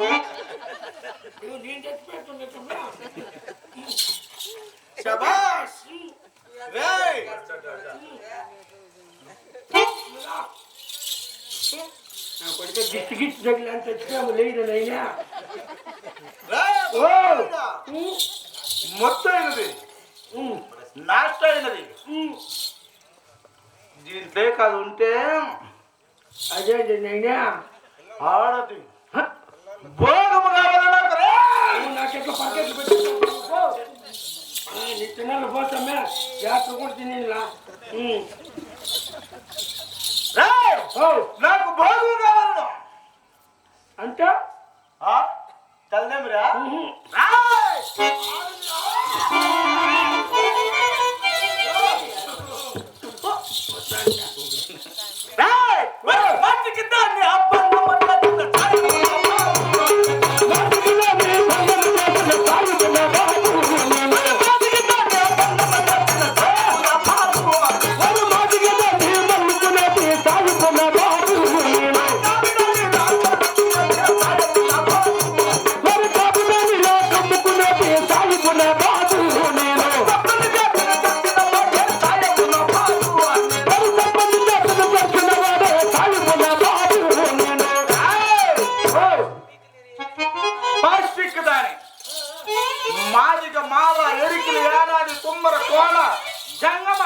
నేను చచ్చిపోతున్నా శబాష్ కొడితే గిట్టు గిట్టు తగిలేంత వచ్చాము లేదు నైనా మొత్తం అయినది లాస్ట్ అయినది దీంట్లో కాదు ఉంటే అదే నైనా ఆడది. భోగము కావాలి నాకు రేయ్! నువ్వు నాకెట్లా పక్కకి పెట్టుకో నీ తిన్నాను పోతామే జాతర కూడా తినేలా. నాకు భోగము కావాలి అంటే? చల్లేమిరా మాదిగ మాల ఎరికిలి ఏనాది కుమ్మర కోన జంగమ.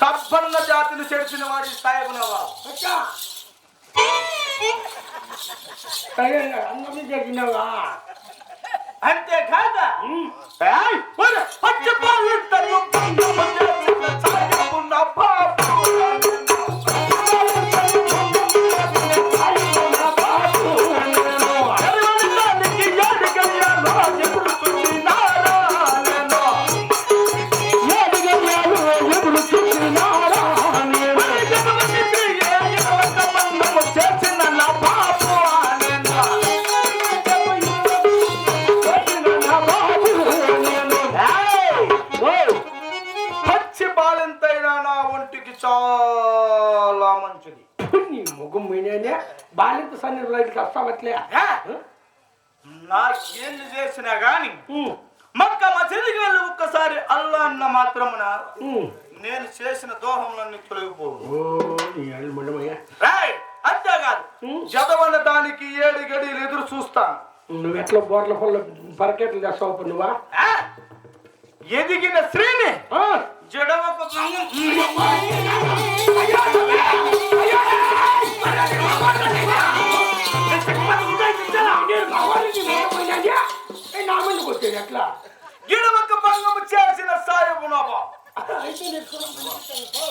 సబ్బన్న జాతిని చెడిచిన వాడి సాయబునవా అందరినీ జరిగినావా ఏయ్, ఒరే, పచ్చి చాలా మంచిది. నీ ముఖం మీనే బాలింత సన్ని రైతు కష్టపట్లే ఏ? నాకేం చేసినా గాని మక్క మసీదుకి వెళ్ళి ఒక్కసారి అల్లా అన్న మాత్రమున నేను చేసిన దోహంలన్నీ తొలగిపోవు. అంతేకాదు. జదవన్న దానికి ఏడు గడియలు ఎదురు చూస్తాను నువ్వు ఎట్లా బోర్ల పొల్ల పరకెట్లు తెస్తావు నువ్వా? ఎదిగిన స్త్రీని ఆ? జడవకు ఎట్లా గిడవకు భంగము చేసిన సాయబునబా అయితే నెక్కులు పిలిపిస్తాను, పో.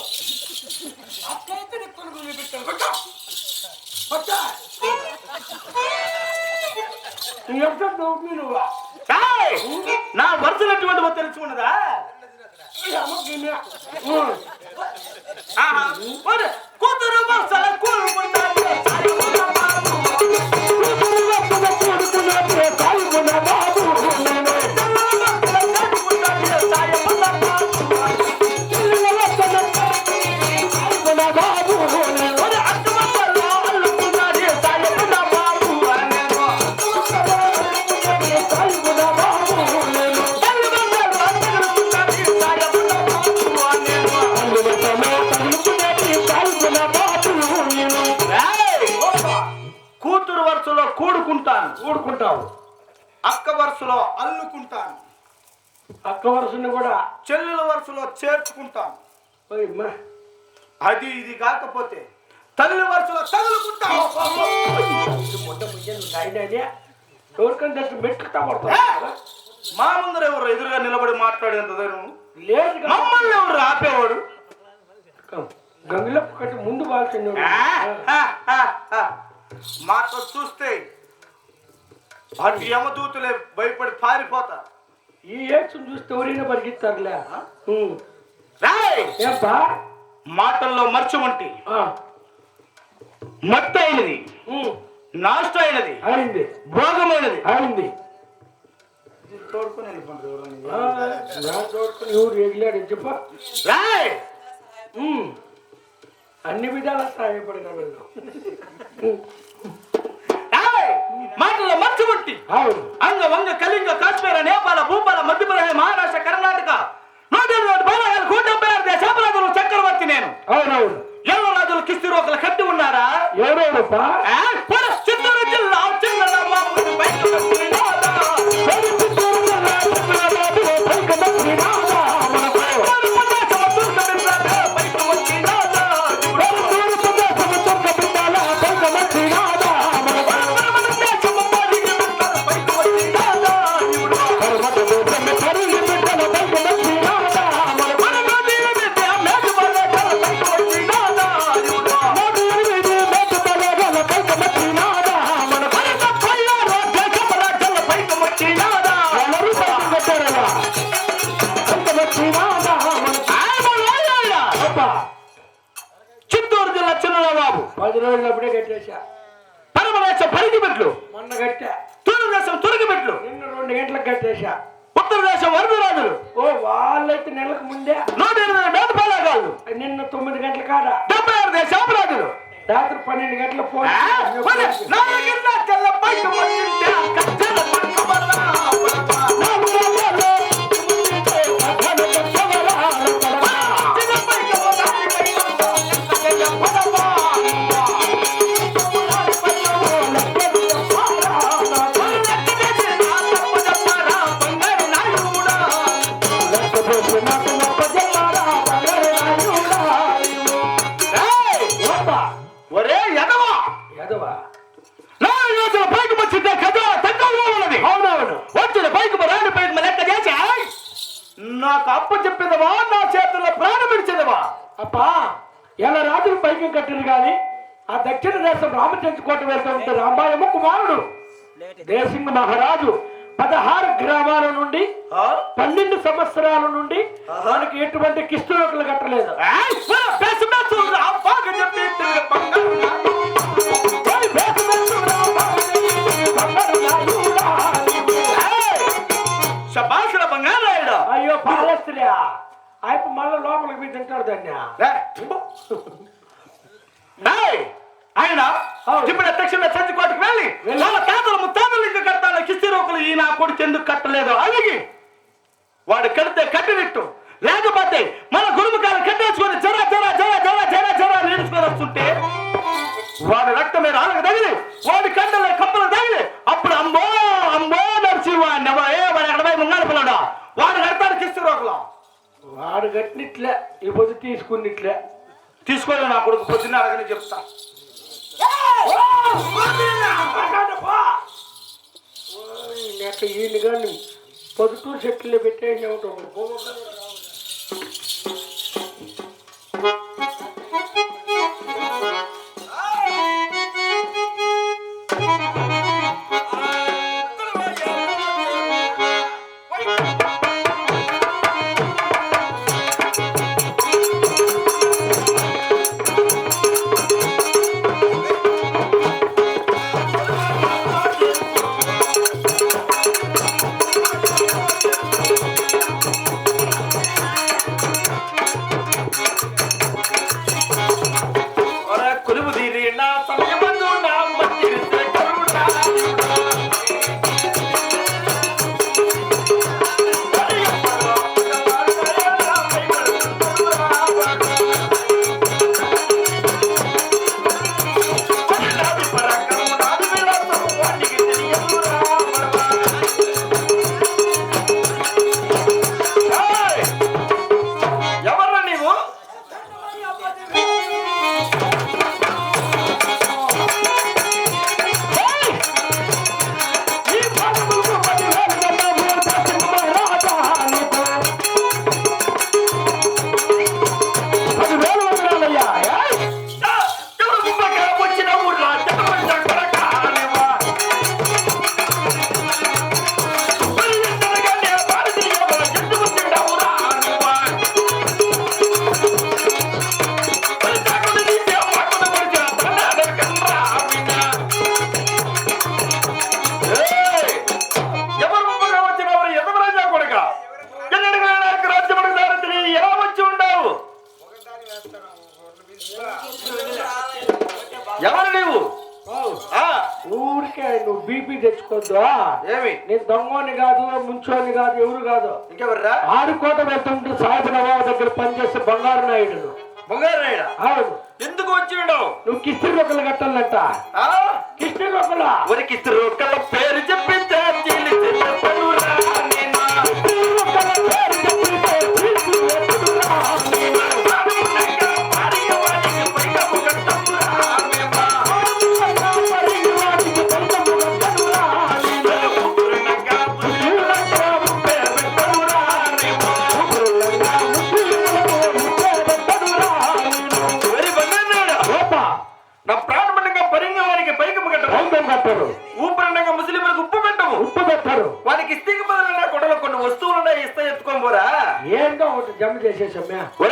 అట్లయితే నెక్కులు పిలిపిస్తాను, పట్టు. పట్టు. నీ ఎంత దౌర్మి నువ్వా? ఏయ్! నా వరుసలటువంటి తెలుసుకున్నదా Ama geliyor. Aha. Hadi. Kudurumu sana kurbanlar. Hadi. కూడుకుంటావు అక్క వరుసలో అల్లుకుంటాను అక్క వరుసని కూడా చెల్లెల వరుసలో చేర్చుకుంటాను. అది ఇది కాకపోతే తల్లి వరుసలో. ఎవరికంటే ఏ! పడతావు మా ముందర ఎవరు ఎదురుగా నిలబడి మాట్లాడేంత ధైర్యం లేదు. మమ్మల్ని ఎవరు ఆపేవాడు గంగిలో ముందు బాల్సింది ఆ. మాతో చూస్తే అటు యమదూతులే భయపడి పారిపోతారు ఈ ఏడ్చుని చూస్తే ఎవరైనా పరిగెత్తారులే. రాయ్! ఏంపా? మాటల్లో మర్చి ఆ, మత్తు అయినది. నాష్ట అయినది అయింది భోగమైనది అయింది తోడుకొని తోడుకొని ఎవరు ఎగిలాడు చెప్ప. రాయ్. అన్ని విధాలా ಮಾತ್ರ ಮರ್ಚು ಬಿಟ್ಟಿ ಹೌದು ಹಂಗ ಒಂಗ ಕಲಿಂಗ ಕಾಶ್ಮೀರ ನೇಪಾಳ ಭೂಪಾಲ ಮಧ್ಯಪ್ರದೇಶ పది రోజులు అప్పుడే కట్టేశా. పరమదేశం పరిగి మెట్లు మొన్న కట్టా. తూర్పుదేశం తొలగి మెట్లు నిన్న రెండు గంటలకు కట్టేశా. ఉత్తరదేశం వరదరాజులు ఓ వాళ్ళైతే నెలకు ముందే. నూట ఎనిమిది మేధపాలగాళ్ళు నిన్న తొమ్మిది గంటల కాడ? డెబ్బై ఆరు దేశాపరాజులు రాత్రి పన్నెండు గంటల ఫోన్ ఒరే ఎదవా నాలుగు రోజుల పైకి వచ్చింటే కదా తగ్గలో ఉన్నది అవునవును వచ్చిన పైకి రాని పైకి లెక్క చేసి నాకు అప్పు చెప్పేదవా నా చేతుల్లో ప్రాణం విడిచేదవా అప్పా ఎలా రాజులు పైకి కట్టిరు గాని ఆ దక్షిణ దేశం రామచంద్ర కోట వెళ్తూ ఉంటే రామాయమ కుమారుడు. దేశింగ మహారాజు పదహారు గ్రామాల నుండి పన్నెండు సంవత్సరాల నుండి మనకి ఎటువంటి కిస్తులోకలు కట్టలేదు. ఏయ్, మన బెస్ బెస్ రా, బాగా చెప్పి తిరిగి బంగారు నాయుడు. ఓయ్ బేసు బేసు రామాయణ బంగారు నాయుడా నీవు. ఏయ్, శభాష్ రా బంగారు నాయుడు. అయ్యో పాలస్తులే ఆయన మళ్ళీ లోపలికి పోయి తింటాడు దాన్ని వాడు కట్టినట్లే ఈ పొద్దు తీసుకున్నట్లే. తీసుకోలే నా కొడుకు పొద్దున్న అడగని చెప్తా. నెక్క ఈయన కానీ పొద్దుటూ చెట్లు పెట్టేసి ఒకటి ఏమి? నేను దొంగని కాదు ముంచోని కాదు ఎవరు కాదు. ఇంకెవర్రా? ఆడుకోట వెళ్తుంటే సాయిబు నవాబు దగ్గర పనిచేసే బంగారు నాయుడు. బంగారు నాయుడా? అవును. ఎందుకు వచ్చి ఉండవు నువ్వు కిస్తి రొక్కలు కట్టాలంట? కిస్తి రొక్కల ఒరికి రొక్కల deixa chamar. É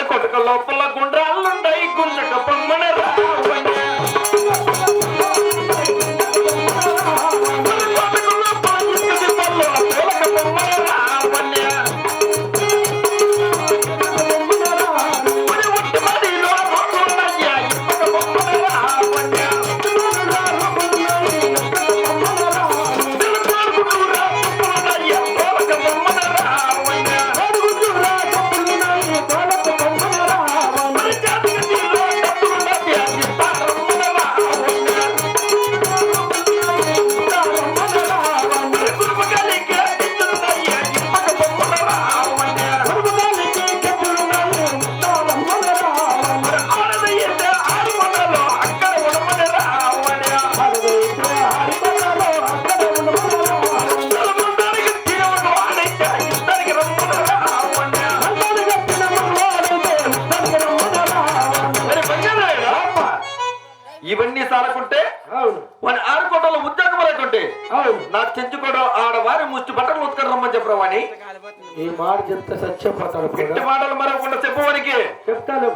మరి ఈ మాట చెప్తే సత్యం పోతాడు మాటలు మరొకకుండా చెప్పవడానికి చెప్తాను